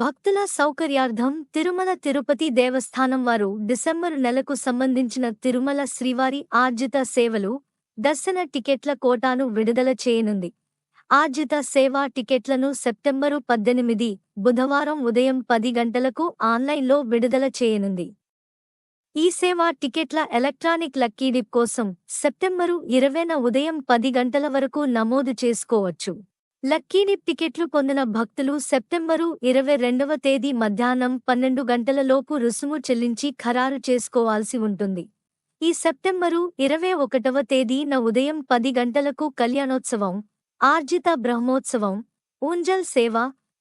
భక్తుల సౌకర్యార్థం తిరుమల తిరుపతి దేవస్థానం వారు డిసెంబరు నెలకు సంబంధించిన తిరుమల శ్రీవారి ఆర్జిత సేవలు దర్శన టికెట్ల కోటాను విడుదల చేయనుంది. ఆర్జిత సేవా టికెట్లను సెప్టెంబరు పద్దెనిమిది బుధవారం ఉదయం పది గంటలకు ఆన్లైన్లో విడుదల చేయనుంది. ఈ సేవా టికెట్ల ఎలక్ట్రానిక్ లక్కీడిప్ కోసం సెప్టెంబరు ఇరవైన ఉదయం పది గంటల వరకు నమోదు చేసుకోవచ్చు. లక్కీని టికెట్లు పొందిన భక్తులు సెప్టెంబరు ఇరవై రెండవ తేదీ మధ్యాహ్నం పన్నెండు గంటలలోపు రుసుము చెల్లించి ఖరారు చేసుకోవాల్సి ఉంటుంది. ఈ సెప్టెంబరు ఇరవై ఒకటవ తేదీన ఉదయం పది గంటలకు కళ్యాణోత్సవం ఆర్జిత బ్రహ్మోత్సవం ఊంజల్ సేవ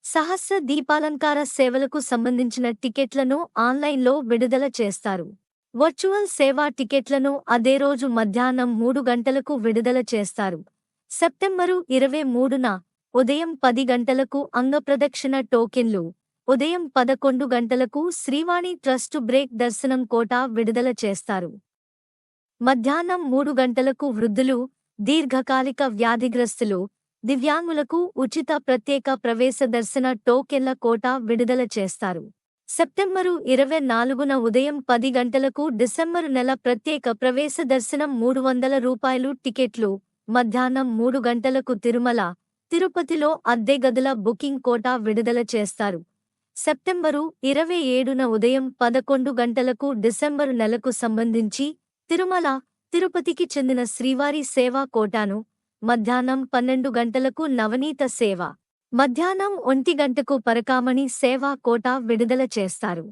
సహస్ర దీపాలంకార సేవలకు సంబంధించిన టికెట్లను ఆన్లైన్లో విడుదల చేస్తారు. వర్చువల్ సేవా టికెట్లను అదే రోజు మధ్యాహ్నం మూడు గంటలకు విడుదల చేస్తారు. సెప్టెంబరు ఇరవై మూడున ఉదయం పది గంటలకు అంగప్రదక్షిణ టోకెన్లు. ఉదయం పదకొండు గంటలకు శ్రీవాణి ట్రస్టు బ్రేక్ దర్శనం కోటా విడుదల చేస్తారు. మధ్యాహ్నం మూడు గంటలకు వృద్ధులు దీర్ఘకాలిక వ్యాధిగ్రస్తులు దివ్యాంగులకు ఉచిత ప్రత్యేక ప్రవేశ దర్శన టోకెన్ల కోటా విడుదల చేస్తారు. సెప్టెంబరు ఇరవై నాలుగున ఉదయం పది గంటలకు డిసెంబరు నెల ప్రత్యేక ప్రవేశ దర్శనం మూడు వందల రూపాయలు టికెట్లు. మధ్యాహ్నం మూడు గంటలకు తిరుమల తిరుపతిలో అద్దె గదుల బుకింగ్ కోటా విడుదల చేస్తారు. సెప్టెంబరు ఇరవై ఏడున ఉదయం పదకొండు గంటలకు డిసెంబరు నెలకు సంబంధించి తిరుమల తిరుపతికి చెందిన శ్రీవారి సేవా కోటాను మధ్యాహ్నం పన్నెండు గంటలకు నవనీత సేవ మధ్యాహ్నం ఒంటి గంటకు పరకామణి సేవా కోటా విడుదల చేస్తారు.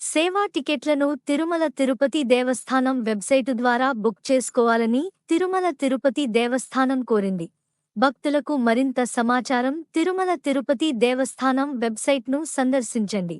సేవా టికెట్లను తిరుమల తిరుపతి దేవస్థానం వెబ్సైటు ద్వారా బుక్ చేసుకోవాలని తిరుమల తిరుపతి దేవస్థానం కోరింది. భక్తులకు మరింత సమాచారం తిరుమల తిరుపతి దేవస్థానం వెబ్సైట్ను సందర్శించండి.